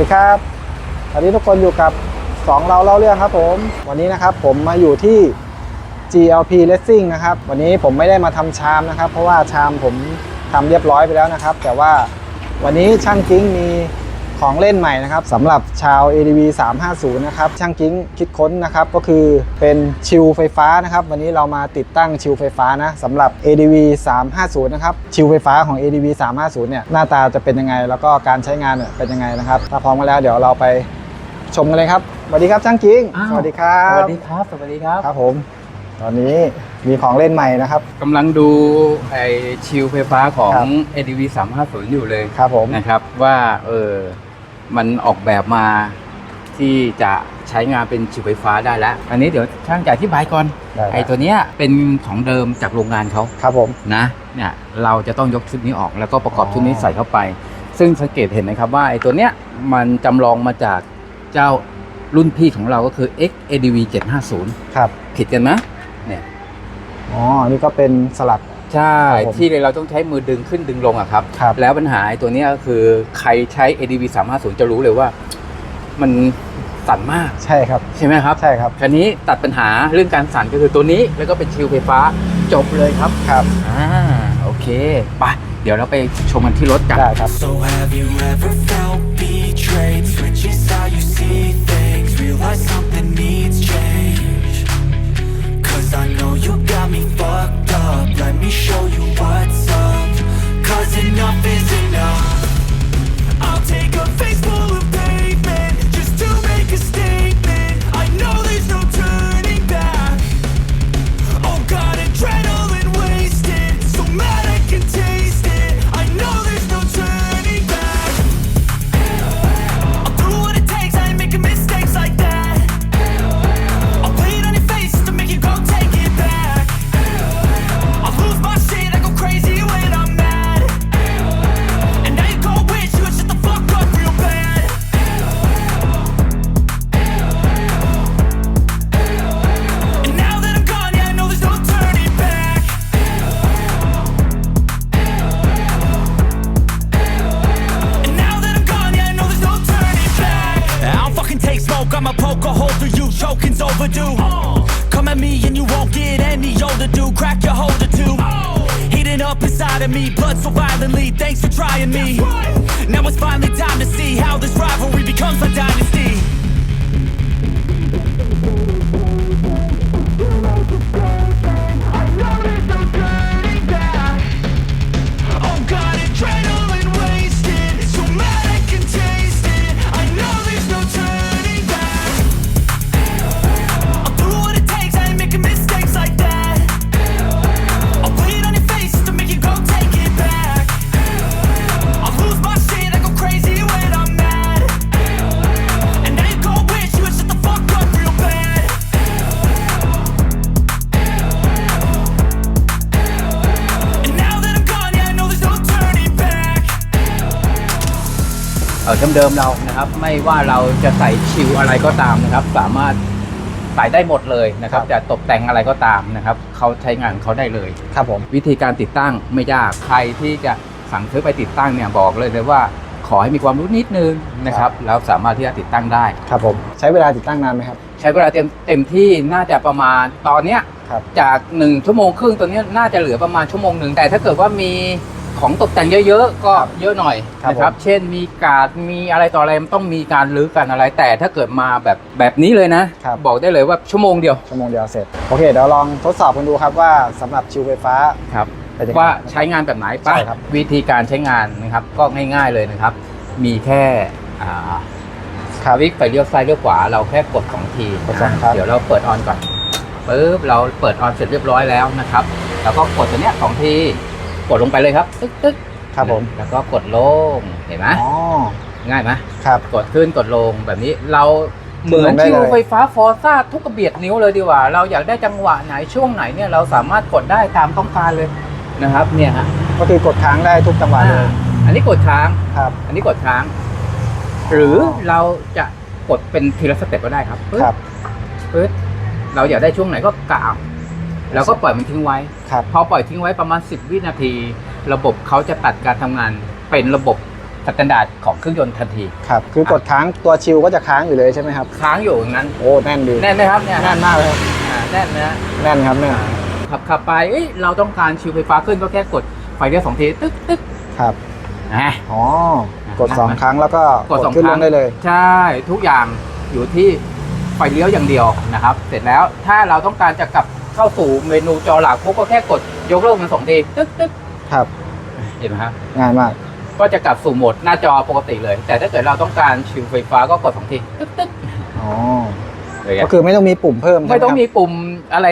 ดีครับตอนนี้ทุกคนอยู่กับสองเราเล่าเรื่องครับผม วันนี้นะครับผมมาอยู่ที่ GLP Racing นะครับ วันนี้ผมไม่ได้มาทำชามนะครับ เพราะว่าชามผมทำเรียบร้อยไปแล้วนะครับ แต่ว่าวันนี้ช่างกิ้งมี ของเล่นใหม่นะครับสำหรับชาว ADV 350 นะครับ ช่างกิ้งคิดค้นนะครับ ก็คือเป็นชิลไฟฟ้านะครับ วันนี้เรามาติดตั้งชิลไฟฟ้านะสำหรับ ADV 350 นะครับ ชิลไฟฟ้าของ ADV 350 เนี่ย หน้าตาจะเป็นยังไง แล้วก็การใช้งานเนี่ยเป็นยังไงนะครับ ถ้าพร้อมกันแล้วเดี๋ยวเราไปชมกันเลยครับสวัสดีครับช่างกิ้งอ้าวสวัสดีครัสบวัสดีครับสวัสดีครับครับผม ตอนนี้มีของเล่นใหม่นะครับกำลังดูไอชิลไฟฟ้าของครับ ADV 350 อยู่เลยครับผมนะครับว่าเออ มันออกแบบมาที่จะใช้งานเป็นชิลไฟฟ้าได้แล้ว อันนี้เดี๋ยวช่างจะอธิบายก่อน ได้ครับ ไอตัวเนี้ยเป็นของเดิมจากโรงงานเขาครับผม นะเนี่ยเราจะต้องยกชุดนี้ออกแล้วก็ประกอบอ๋อชุดนี้ใส่เข้าไป ซึ่งสังเกตเห็นนะครับว่าไอตัวเนี้ยมันจำลองมาจากเจ้ารุ่นพี่ของเราก็คือ X ADV 750 ครับ ผิดกันไหมเนี่ย อ๋ออันนี่ก็เป็นสลัก ใช่ครับผมที่เราต้องใช้มือดึงขึ้นดึงลงอะครับ ครับ แล้วปัญหาไอ้ตัวเนี้ยก็คือใครใช้ ADV 350 จะรู้เลยว่า มันสั่นมากใช่ครับใช่ไหมครับ ใช่ครับคราวนี้ตัดปัญหาเรื่องการสั่นก็คือตัวนี้แล้วก็เป็นชิลไฟฟ้าจบเลยครับครับอ่าโอเคไปเดี๋ยวเราไปชมกันที่รถกัน ได้ครับ So have you ever felt betrayed? Switches how you see things Realize something needs change Cause I know you got me fucked up. Let me show you what's up. Cause enough is poke a hole through you, choking's overdue. Come at me and you won't get any older, dude. Crack your holder too. Heating up inside of me, blood so violently. Thanks for trying me. Now it's finally time to see how this rivalry becomes a dynasty. เออเดิมๆเรานะครับ ไม่ว่าเราจะใส่ชิลอะไรก็ตามนะครับ สามารถใส่ได้หมดเลยนะครับครับจะตกแต่งอะไรก็ตามนะครับเขาใช้งานของเขาได้เลย ครับผมวิธีการติดตั้งไม่ยากใครที่จะสั่งซื้อไปติดตั้งเนี่ยบอกเลยเลยว่าขอให้มีความรู้นิดนึงนะครับแล้วสามารถที่จะติดตั้งได้ครับผมใช้เวลาติดตั้งนานไหมครับ ใช้เวลาเต็มเต็มที่น่าจะประมาณตอนเนี้ยครับจาก 1 ชั่วโมงครึ่งตัวเนี้ยน่าจะเหลือประมาณชั่วโมงหนึ่งแต่ถ้าเกิดว่ามี ของตกแต่งเยอะๆก็เยอะหน่อยครับนะครับผมเช่นมีการ์ดมีอะไรต่ออะไรมันต้องมีการรื้อกันอะไร แต่ถ้าเกิดมาแบบแบบนี้เลยนะ ครับ บอกได้เลยว่าชั่วโมงเดียวชั่วโมงเดียวเสร็จ โอเค เดี๋ยวลองทดสอบกันดูครับว่าสำหรับชิลไฟฟ้าครับ เป็นยังไง ว่าใช้งานแบบไหนใช่ปะครับ วิธีการใช้งานนะครับก็ง่าย ๆเลยนะครับ มีแค่อ่าครับวิกไปเลี้ยวซ้ายเลี้ยวขวาเราแค่กดสองทีกดสองครั้งเดี๋ยวเราเปิดออนก่อนปึ๊บเราเปิดออนเสร็จเรียบร้อยแล้วนะครับ แล้วก็กดตัวเนี้ยสองที กดลงไปเลยครับตึ๊กตึ๊กครับผม แล้วก็กดลงเห็นไหมอ๋อง่ายไหมครับ กดขึ้นกดลงแบบนี้เราเหมือนลงได้ชิเลวยไฟฟ้าฟอร์ซ่าทุกกระเบียดนิ้วเลยดีกว่า เราอยากได้จังหวะไหนช่วงไหนเนี่ยเราสามารถกดได้ตามต้องการเลยนะครับ เนี่ยฮะก็คือกดค้างได้ทุกจังหวะเลยอ่าอันนี้กดค้างครับ อันนี้กดค้าง หรือเราจะกดเป็นทีละสเต็ปก็ได้ครับปึ๊บครับปึ๊บเราอยากได้ช่วงไหนก็กะเอา แล้วก็ปล่อยมันทิ้งไว้ ครับ พอปล่อยทิ้งไว้ประมาณ 10 วินาที ระบบเขาจะตัดการทำงานเป็นระบบสสแตนดาร์ดของเครื่องยนต์ทันที ครับ คือกดค้างตัวชิลก็จะค้างอยู่เลยใช่ไหมครับ ค้างอยู่อย่างนั้น โอ้ แน่นดี แน่นไหมครับเนี่ยแน่นมากเลยครับ อ่าแน่นนะแน่นครับแน่นขับขับไปเอ้ยเราต้องการชิวไฟฟ้าขึ้นก็แค่กดไฟเลี้ยวสองทีตึ๊กตึ๊กครับ อะ อ๋อ กดสองครั้งแล้วก็กดสองขึ้นคลรั้งงได้เลย ใช่ทุกอย่างอยู่ที่ไฟเลี้ยวอย่างเดียวนะครับ เสร็จแล้วถ้าเราต้องการจะกลับ เข้าสู่เมนูจอหลักพวกก็แค่กดยกเลิกมันสองทีตึ๊กตึ๊กครับ เห็นไหมครับง่ายมาก ก็จะกลับสู่โหมดหน้าจอปกติเลย แต่ถ้าเกิดเราต้องการชิวไฟฟ้าก็กดสองทีตึ๊กตึ๊กอ๋อเลยก็คือไม่ต้องมีปุ่มเพิ่มใช่หไม่ต้องครับมีปุ่มอะไร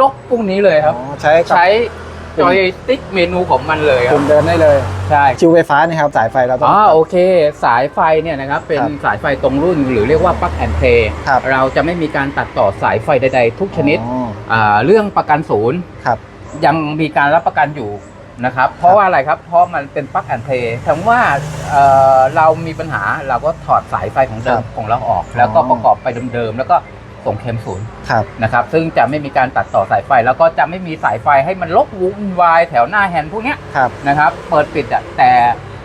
ลบพวกนี้เลยครับอ๋อใช้กับใช้จอยติ๊กเมนูของมันเลยครัปุ่บมเดินได้เลยใช่ชิลไฟฟ้านี่ครับสายไฟเราต้องอ๋อโอเค สายไฟเนี่ยนะครับเป็นครับสายไฟตรงรุ่นหรือเรียกว่าปลั๊กแอนเทครับเราจะไม่มีการตัดต่อสายไฟใดๆ ทุกชนิดอ๋ออ่า เรื่องประกันศูนย์ครับ ยังมีการรับประกันอยู่นะครับ เพราะว่าอะไรครับ เพราะมันเป็นปลั๊กแอนเทถึงว่าเอ่อเรามีปัญหาเราก็ถอดสายไฟของเดิครัมบของเราออก แล้วก็อ๋อประกอบไปเดิมๆแล้วก็ส่งเคลมศูนย์ครับนะครับ ซึ่งจะไม่มีการตัดต่อสายไฟ แล้วก็จะไม่มีสายไฟให้มันลกวุ่นวายแถวหน้าแฮนด์พวกเนี้ยครับนะครับ เปิดปิดอะแต่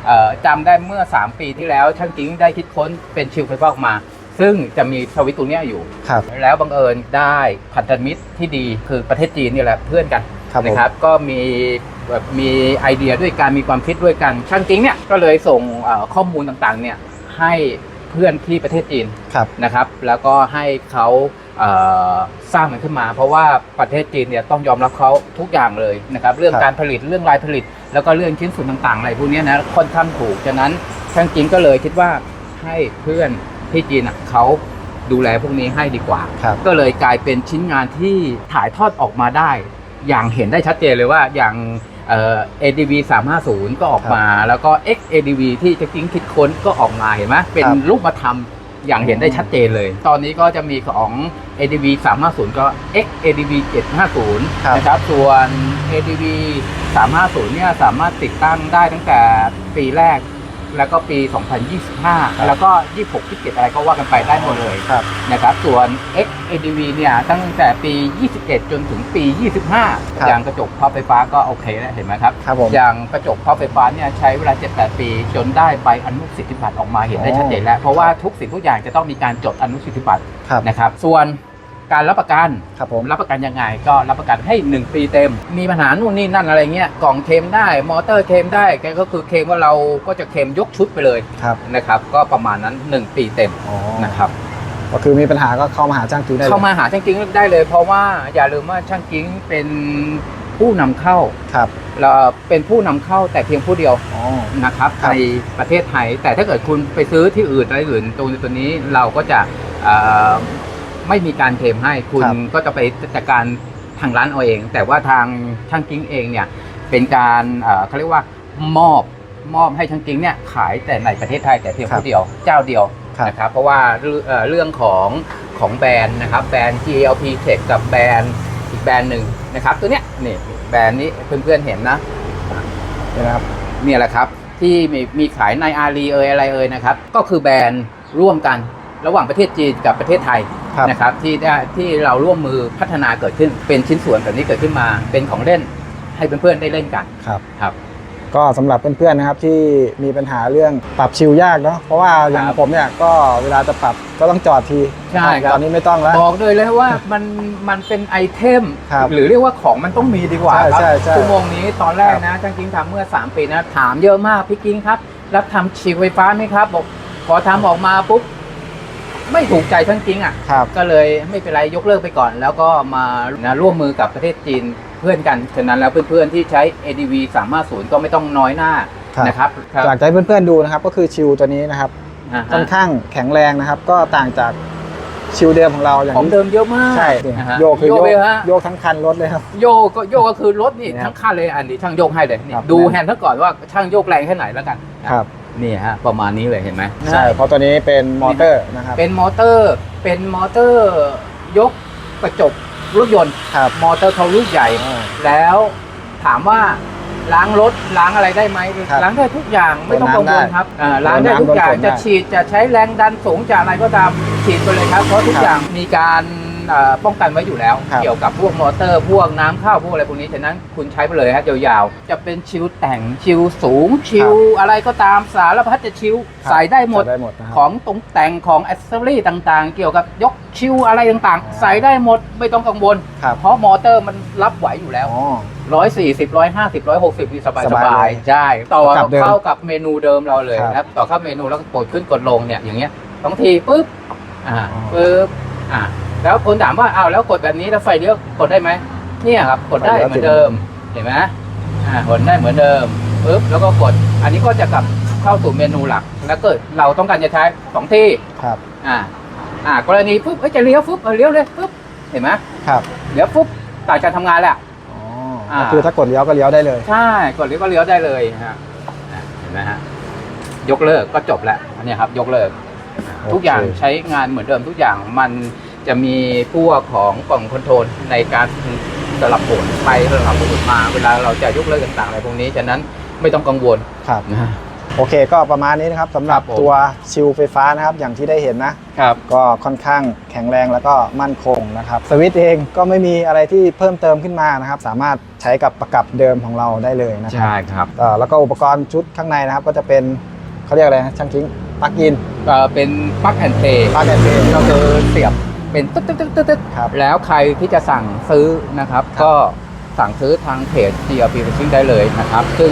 เอ่อจำได้เมื่อ 3 ปีที่แล้วช่างจริงได้คิดค้นเป็นชิลไฟฟ้าออกมา ซึ่งจะมีสวิตช์ตัวเนี้ยอยู่ ครับ แล้วบังเอิญได้พันธมิตรที่ดีคือประเทศจีนนี่แหละเพื่อนกันครับผม นะครับก็มีแบบมีไอเดียด้วยการมีความคิดด้วยกันช่างจริงเนี่ยก็เลยส่งเอ่อข้อมูลต่างๆเนี่ยให้เพื่อนที่ประเทศจีนครับ นะครับ แล้วก็ให้เขาเอ่อสร้างมันขึ้นมา เพราะว่าประเทศจีนเนี่ยต้องยอมรับเขาทุกอย่างเลยนะครับเรื่องครับ การผลิตเรื่องรายผลิต แล้วก็เรื่องชิ้นส่วนต่างๆอะไรพวกเนี้ยนะค่อนข้างถูกฉะนั้นช่างจริงก็เลยคิดว่าให้เพื่อน ที่จีนอะเขาดูแลพวกนี้ให้ดีกว่า ครับ ก็เลยกลายเป็นชิ้นงานที่ถ่ายทอดออกมาได้ อย่างเห็นได้ชัดเจนเลยว่าอย่างเอ่อ ADV 350 ก็ออกมา แล้วก็ XADV ที่จะกิ้งคิดค้นก็ออกมาเห็นไหมเป็นครับ รูปธรรมอย่างเห็นได้ชัดเจนเลย ตอนนี้ก็จะมีของ ADV 350 ก็ XADV 750ครับนะครับส่วน ADV 350 เนี่ยสามารถติดตั้งได้ตั้งแต่ปีแรก แล้วก็ปี 2025 แล้วก็ 26 27 อะไรก็ว่ากันไปได้หมดเลยครับนะครับ ส่วน XADV เนี่ยตั้งแต่ปี 21 จนถึงปี 25 อย่างกระจกพับไฟฟ้าก็โอเคแล้วเห็นไหมครับครับผมอย่างกระจกพับไฟฟ้าเนี่ยใช้เวลา 7-8 ปี จนได้ใบอนุสิทธิบัตรออกมาเห็นได้ชัดเจนแล้ว เพราะว่าทุกสิ่งทุกอย่างจะต้องมีการจดอนุสิทธิบัตรครับนะครับ ส่วน การรับประกันครับผมรับประกันยังไงก็รับประกันให้ 1 ปีเต็ม มีปัญหานู่นนี่นั่นอะไรเงี้ยกล่องเคลมได้ มอเตอร์เคลมได้แกก็คือเคลมว่าเราก็จะเคลมยกชุดไปเลยครับนะครับก็ประมาณนั้น 1 ปีเต็มอ๋อนะครับก็คือมีปัญหาก็เข้ามาหาช่างกิงได้ลยเข้ามาหาช่างกิ้งได้เลย เพราะว่าอย่าลืมว่าช่างกิ้งเป็นผู้นำเข้าครับเราเป็นผู้นำเข้าแต่เพียงผู้เดียวอ๋อนะครับครับในประเทศไทย แต่ถ้าเกิดคุณไปซื้อที่อื่นอะไรอื่นตรงตัวนี้เราก็จะเอ่อ ไม่มีการเคลมให้คุณครับ ก็จะไปจัดการทางร้านเอาเอง แต่ว่าทางช่างกิ้งเองเนี่ยเป็นการเอ่อเขาเรียกว่ามอบมอบให้ช่างกิ้งเนี่ยขายแต่ในประเทศไทยแต่เพียงผู้เดียวเจ้าเดียว ครับ นะครับเพราะว่าเรื่องเอ่อเรื่องของของแบรนด์นะครับแบรนด์ GLP Tech กับแบรนด์อีกแบรนด์หนึ่งนะครับตัวเนี้ยนี่แบรนด์นี้เพื่อนๆเห็นนะเห็นไหมครับเนี่ยแหละครับที่มีมีขายในอารีเอยอะไรเอยนะครับก็คือแบรนด์ร่วมกัน ระหว่างประเทศจีนกับประเทศไทยครับ นะครับที่ได้ที่เราร่วมมือพัฒนาเกิดขึ้นเป็นชิ้นส่วนแบบนี้เกิดขึ้นมาเป็นของเล่นให้เพื่อนๆได้เล่นกันครับ ครับ ก็สำหรับเพื่อนๆนะครับที่มีปัญหาเรื่องปรับชิลยากเนาะเพราะว่าอย่างครับผมเนี่ยก็เวลาจะปรับก็ต้องจอดทีใช่ครับ ตอนนี้ไม่ต้องแล้ว บอกเลยเลยว่ามันมันเป็นไอเทม ครับหรือเรียกว่าของมันต้องมีดีกว่าใช่ครับใช่ใช่ชั่วโมงนี้ตอนแรกนะช่างกิ้งทำเมื่อ 3 ปีนะ ถามเยอะมากพี่กิ้งครับ รับทำฉีดไฟฟ้าไหมครับ บอกพอทำออกมาปุ๊บ ไม่ถูกใจช่างกิ้งอะ ครับ ก็เลยไม่เป็นไรยกเลิกไปก่อน แล้วก็มานะร่วมมือกับประเทศจีนเพื่อนกัน ฉะนั้นแล้วเพื่อนๆที่ใช้ ADV 350 ก็ไม่ต้องน้อยหน้าครับ นะครับครับอยากจะให้เพื่อนๆดูนะครับ ก็คือชิลตัวนี้นะครับอ่าค่อนฮะข้างแข็งแรงนะครับ ก็ต่างจากชิลเดิมของเราอย่างของที่เดิมเยอะมากใช่นะฮะโยกคือโยกไปฮะ โยกทั้งคันรถเลยครับ โยกก็โยกก็คือรถนี่เนี่ยทั้งคันเลยอันนี้ช่างโยกให้เลยนี่ครับ ดูแฮนด์ซะก่อนว่าช่างโยกแรงแค่ไหนแล้วกัน ครับ นี่ฮะประมาณนี้เลยเห็นไหมใช่เพราะตัวนี้เป็นมอเตอร์นะครับเป็นมอเตอร์เป็นมอเตอร์ยกกระจกรถยนต์ครับมอเตอร์เขาลูกใหญ่อ่าแล้วถามว่าล้างรถล้างอะไรได้ไหมครับล้างได้ทุกอย่างไม่ต้องกังวลครับอ่าล้างได้ทุกอย่างโดนน้ำโดนฝนได้จะฉีดจะใช้แรงดันสูงจะอะไรก็ตามฉีดไปเลยครับ เพราะทุกครับอย่างมีการเอ่อ ป้องกันไว้อยู่แล้ว ครับเกี่ยวกับพวกมอเตอร์พวกน้ำเข้าพวกอะไรพวกนี้ฉะนั้นคุณใช้ไปเลยฮะยาวๆ จะเป็นชิวแต่งชิวสูงชิวอะไรก็ตามสารพัดจะชิวครับ ใส่ได้หมด ใส่ได้หมดนะครับ ของตรงแต่งของอ c เซอรี่ต่างๆ เกี่ยวกับยกชิวอะไรต่างๆ ใส่ได้หมดไม่ต้องกังวล ครับ เพราะมอเตอร์มันรับไหวอยู่แล้ว อ๋อ ร้อยสี่สิบร้อยห้าสิบร้อยหกสิบนี่สบายสสบายบายเลยใช่ต่อกับเดิมเข้ากับเมนูเดิมเราเลยครับนะครับ ต่อเข้าเมนูแล้วก็กดขึ้นกดลงเนี่ยอย่างเงี้ยบางทีปุ๊บอ่าอ๋อ ปุ๊บอ่า แล้วคนถามว่าอ้าวแล้วกดแบบนี้แล้วไฟเลี้ยวกดได้ไหมเนี่ยครับกดได้ไฟเลี้ยวเหมือนเดิมเห็นไหมอ่ากดได้เหมือนเดิมปุ๊บแล้วก็กด อันนี้ก็จะกลับเข้าสู่เมนูหลัก แล้วเกิดเราต้องการจะใช้สองที่ครับ อ่า อ่ากรณีปุ๊บเอ้ยจะเลี้ยวปุ๊บเออเลี้ยวเลยปุ๊บเห็นไหมครับเลี้ยวปุ๊บต่างการทำงานแหละอ๋ออ่าก็คือถ้ากดเลี้ยวก็เลี้ยวได้เลย ใช่กดเลี้ยวก็เลี้ยวได้เลยฮะอะเห็นไหมฮะยกเลิกก็จบแล้วอันเนี้ยครับ ยกเลิกโอเคทุกอย่างใช้งานเหมือนเดิมทุกอย่างมัน จะมีพวกของกล่องคอนโทรลในการสลับโหมดไปสลับโหมดมาเวลาเราจะยกเลิกต่างๆอะไรพวกนี้ฉะนั้นไม่ต้องกังวลครับนะฮะโอเคก็ประมาณนี้นะครับสำหรับครับผม ตัวชิลไฟฟ้านะครับอย่างที่ได้เห็นนะ ครับ ก็ค่อนข้างแข็งแรงแล้วก็มั่นคงนะครับสวิตช์เองก็ไม่มีอะไรที่เพิ่มเติมขึ้นมานะครับ สามารถใช้กับประกับเดิมของเราได้เลยนะครัใช่ครับเอ่อแล้วก็อุปกรณ์ชุดข้างในนะครับ ก็จะเป็นเขาเรียกอะไรนะช่างคิงปลั๊กอินก็เป็นปลั๊กแอนเพย์ปลั๊กแอนด์เพลย์ก็คือเสียบ เป็นตึ๊ดตึ๊ดตึ๊ดตึ๊ดตึ๊ดครับ แล้วใครที่จะสั่งซื้อนะครับครับก็สั่งซื้อทางเพจ GLP Racing ได้เลยนะครับ ซึ่ง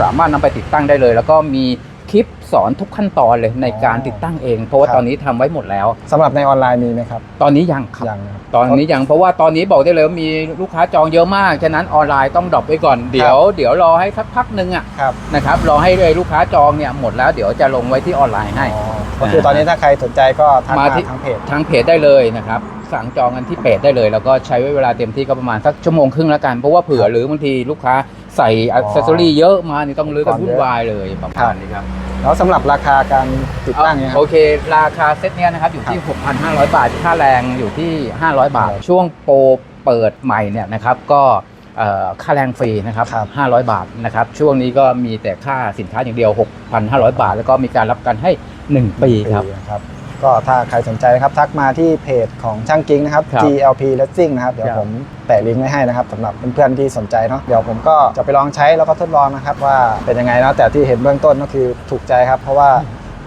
สามารถนำไปติดตั้งได้เลย แล้วก็มีคลิปสอนทุกขั้นตอนเลยในการติดตั้งเอง เพราะว่าตอนนี้ทำไว้หมดแล้ว สำหรับในออนไลน์มีไหมครับตอนนี้ยังครับ ยังนะครับ ตอนนี้ยังเพราะว่าตอนนี้บอกได้เลยว่ามีลูกค้าจองเยอะมาก ฉะนั้นออนไลน์ต้องดรอปไว้ก่อน เดี๋ยวเดี๋ยวรอให้สักพักหนึ่งอะครับ นะครับ รอให้เลยลูกค้าจองเนี่ยหมดแล้วเดี๋ยวจะลงไว้ที่ออนไลน์ให้อ๋อ ก็คือตอนนี้ถ้าใครสนใจก็ทักมามาที่ทางเพจ ทางเพจได้เลยนะครับ สั่งจองกันที่เพจได้เลย แล้วก็ใช้เวลาเต็มที่ก็ประมาณสักชั่วโมงครึ่งแล้วกัน เพราะว่าเผื่อหรือบางทีลูกค้าใส่อัซเซอรี่เยอะมานี่ต้องรื้อกันวุ่นวายเลยประมาณนี้ครับ แล้วสำหรับราคาการติดตั้งเนี่ยคโอรับเค ราคาเซตเนี้ยนะครับอยู่ที่ 6,500 บาท ค่าแรงอยู่ที่ 500 บาท ช่วงโปรเปิดใหม่เนี่ยนะครับก็เอ่อค่าแรงฟรีนะครับครับ 500 บาทนะครับช่วงนี้ก็มีแต่ค่าสินค้าอย่างเดียว 6,500 บาท แล้วก็มีการรับกันให้ 1 ปีครับครับ ก็ถ้าใครสนใจนะครับ ทักมาที่เพจของช่างกิ้งนะครับ ครับ GLP Racing นะครับ เดี๋ยวครับผมแปะลิงก์ไว้ให้นะครับสำหรับเพื่อนๆที่สนใจเนาะ เดี๋ยวผมก็จะไปลองใช้แล้วก็ทดลองนะครับว่าเป็นยังไงเนาะ แต่ที่เห็นเบื้องต้นก็คือถูกใจครับ เพราะว่า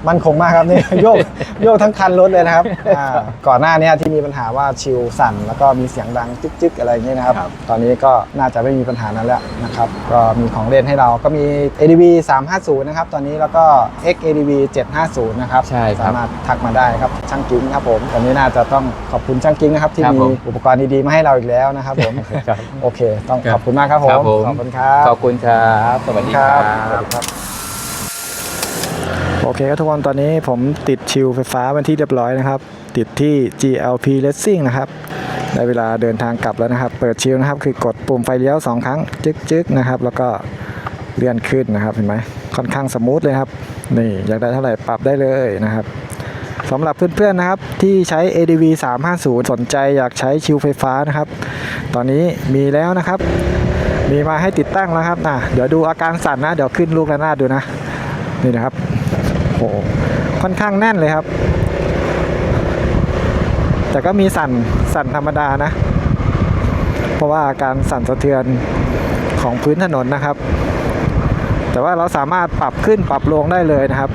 มันคงมากครับนี่ โยกโยกทั้งคันรถเลยนะครับอ่าก่อนหน้านี้ที่มีปัญหาว่าชิลสั่น แล้วก็มีเสียงดังจึ๊กๆอะไรอย่างเงี้ยนะครับครับ ตอนนี้ก็น่าจะไม่มีปัญหานั้นแล้วนะครับ ก็มีของเล่นให้เราก็มี ADV 350 นะครับ ตอนนี้แล้วก็ XADV 750 นะครับใช่ครับ สามารถทักมาได้ครับช่างกิ้งครับผมตอนนี้น่าจะต้องขอบคุณช่างกิ้งนะครับ ที่ครับมีผม อุปกรณ์ดีๆมาให้เราอีกแล้วนะครับผมครับ โอเค ต้องครับขอบคุณมากครับผครัมบผม ขอบคุณครับ ขอบคุณครับ สวัสดีครับสวัสดีครับ โอเคครับทุกคนตอนนี้ผมติดชิลไฟฟ้าเป็นที่เรียบร้อยนะครับ ติดที่ GLP Racing นะครับได้เวลาเดินทางกลับแล้วนะครับ เปิดชิลนะครับ คือกดปุ่มไฟเลี้ยว 2 ครั้ง จึ๊กๆนะครับ แล้วก็เลื่อนขึ้นนะครับเห็นไหมค่อนข้างสมูทเลยครับ นี่อยากได้เท่าไหร่ปรับได้เลยนะครับสำหรับเพื่อนๆนะครับ ที่ใช้ ADV 350 สนใจอยากใช้ชิลไฟฟ้านะครับ ตอนนี้มีแล้วนะครับ มีมาให้ติดตั้งแล้วครับนะเดี๋ยวดูอาการสั่นนะ เดี๋ยวขึ้นลูกระนาดดูนะ นี่นะครับ หค่อนข้างแน่นเลยครับ แต่ก็มีสั่นสั่นธรรมดานะ เพราะว่าการสั่นสะเทือนของพื้นถนนนะครับ แต่ว่าเราสามารถปรับขึ้นปรับลงได้เลยนะครับ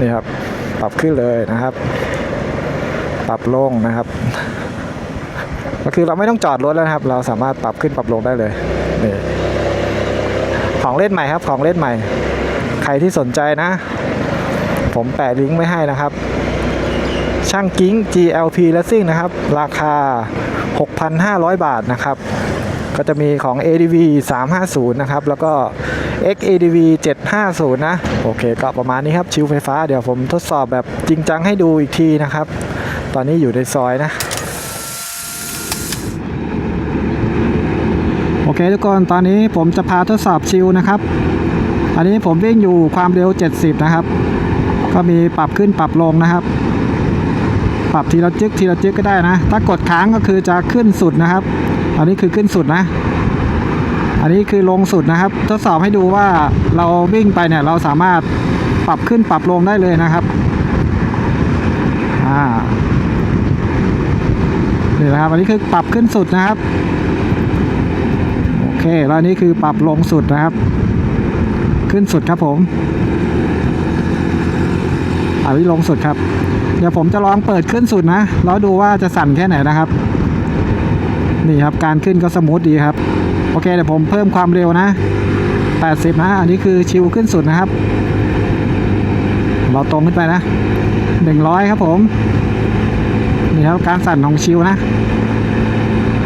นี่ครับปรับขึ้นเลยนะครับ ปรับลงนะครับ ก็คือเราไม่ต้องจอดรถแล้วครับ เราสามารถปรับขึ้นปรับลงได้เลยนี่ของเล่นใหม่ครับของเล่นใหม่ ใครที่สนใจนะ ผมแปะลิงก์ไว้ให้นะครับ ช่างกิ้ง GLP Racing นะครับ ราคา 6,500 บาทนะครับ ก็จะมีของ ADV 350 นะครับ แล้วก็ XADV 750 นะ โอเค ก็ประมาณนี้ครับ ชิวไฟฟ้า เดี๋ยวผมทดสอบแบบจริงจังให้ดูอีกทีนะครับ ตอนนี้อยู่ในซอยนะโอเคทุกคนตอนนี้ผมจะพาทดสอบชิลนะครับ อันนี้ผมวิ่งอยู่ความเร็ว 70 นะครับ ก็มีปรับขึ้นปรับลงนะครับ ปรับทีละจึกทีละจึกก็ได้นะ ถ้ากดค้างก็คือจะขึ้นสุดนะครับ อันนี้คือขึ้นสุดนะ อันนี้คือลงสุดนะครับ ทดสอบให้ดูว่าเราวิ่งไปเนี่ยเราสามารถปรับขึ้นปรับลงได้เลยนะครับอ่านี่นะครับ อันนี้คือปรับขึ้นสุดนะครับโอเคแล้วนี้คือปรับลงสุดนะครับ ขึ้นสุดครับผม อันนี้ลงสุดครับ เดี๋ยวผมจะลองเปิดขึ้นสุดนะ แล้วดูว่าจะสั่นแค่ไหนนะครับ นี่ครับการขึ้นก็สมูทดีครับ โอเคเดี๋ยวผมเพิ่มความเร็วนะ 80 นะ อันนี้คือชิวขึ้นสุดนะครับ เราตรงขึ้นไปนะ 100 ครับผม นี่ครับการสั่นของชิวนะ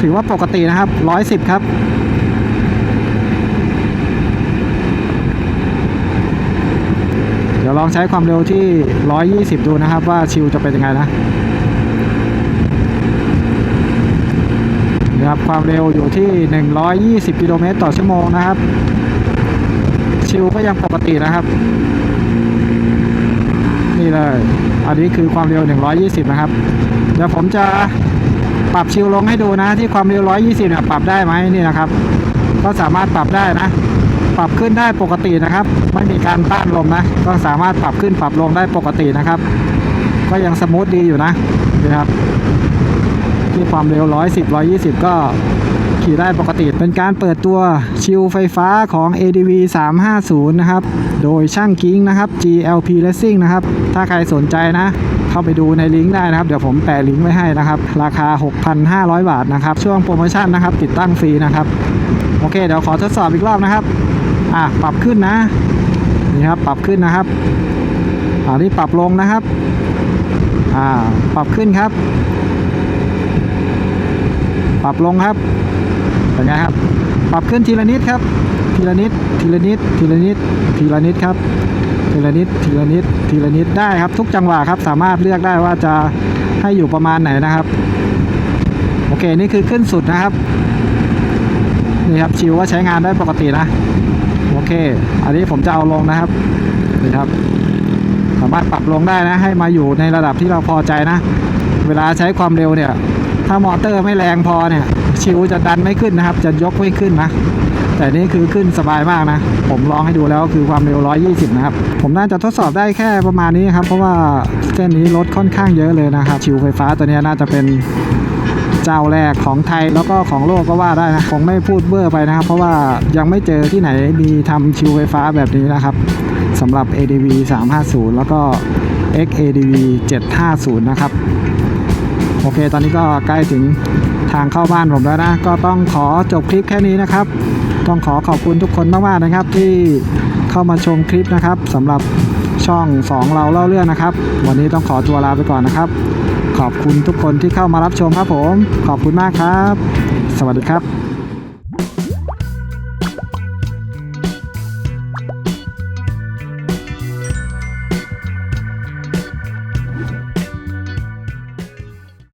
ถือว่าปกตินะครับ 110 ครับ เดี๋ยว ลองใช้ความเร็วที่ 120 ดูนะครับ ว่าชิวจะเป็นยังไงนะนะครับความเร็วอยู่ที่ 120 กิโลเมตรต่อชั่วโมงนะครับ ชิวก็ยังปกตินะครับ นี่เลย อันนี้คือความเร็ว 120 นะครับ เดี๋ยวผมจะปรับชิวลงให้ดูนะ ที่ความเร็ว 120เนี่ยปรับได้ไหมนี่นะครับ ก็สามารถปรับได้นะ ปรับขึ้นได้ปกตินะครับ ไม่มีการต้านลมนะ ก็สามารถปรับขึ้นปรับลงได้ปกตินะครับ ก็ยังสมูทดีอยู่นะนี่ครับที่ความเร็ว 110 120 ก็ขี่ได้ปกติ เป็นการเปิดตัวชิลไฟฟ้าของ ADV 350 นะครับ โดยช่างกิ้งนะครับ GLP Racing นะครับ ถ้าใครสนใจนะเข้าไปดูในลิงก์ได้นะครับ เดี๋ยวผมแปะลิงก์ไว้ให้นะครับ ราคา 6,500 บาทนะครับ ช่วงโปรโมชั่นนะครับ ติดตั้งฟรีนะครับ โอเค เดี๋ยวขอทดสอบอีกรอบนะครับ อะปรับขึ้นนะนี่ครับปรับขึ้นนะครับอันนี้ปรับลงนะครับอ่าปรับขึ้นครับ ปรับลงครับเป็นไงครับ ปรับขึ้นทีละนิดครับ ทีละนิดทีละนิดทีละนิดทีละนิดครับทีละนิดทีละนิดทีละนิดได้ครับ ทุกจังหวะครับ สามารถเลือกได้ว่าจะให้อยู่ประมาณไหนนะครับ โอเคนี่คือขึ้นสุดนะครับนี่ครับชิวว่าใช้งานได้ปกตินะ เค อันนี้ผมจะเอาลงนะครับนี่ครับ สามารถปรับลงได้นะ ให้มาอยู่ในระดับที่เราพอใจนะ เวลาใช้ความเร็วเนี่ย ถ้ามอเตอร์ไม่แรงพอเนี่ย ชิวจะดันไม่ขึ้นนะครับ จะยกไม่ขึ้นนะ แต่นี่คือขึ้นสบายมากนะ ผมลองให้ดูแล้วคือความเร็ว 120 นะครับ ผมน่าจะทดสอบได้แค่ประมาณนี้ครับ เพราะว่าเส้นนี้รถค่อนข้างเยอะเลยนะครับ ชิวไฟฟ้าตัวนี้น่าจะเป็น เจ้าแรกของไทยแล้วก็ของโลกก็ว่าได้นะคงไม่พูดเบอไปนะครับ เพราะว่ายังไม่เจอที่ไหนมีทำชิวไฟฟ้าแบบนี้นะครับสำหรับ ADV 350 แล้วก็ XADV 750 นะครับ โอเค ตอนนี้ก็ใกล้ถึงทางเข้าบ้านผมแล้วนะ ก็ต้องขอจบคลิปแค่นี้นะครับ ต้องขอขอบคุณทุกคนมาก ๆ นะครับ ที่เข้ามาชมคลิปนะครับสำหรับช่อง 2 เราเล่าเรื่องนะครับ วันนี้ต้องขอตัวลาไปก่อนนะครับ อบคุณทุกคนที่เข้ามารับชมครับผม ขอบคุณมากครับ สวัสดีครับ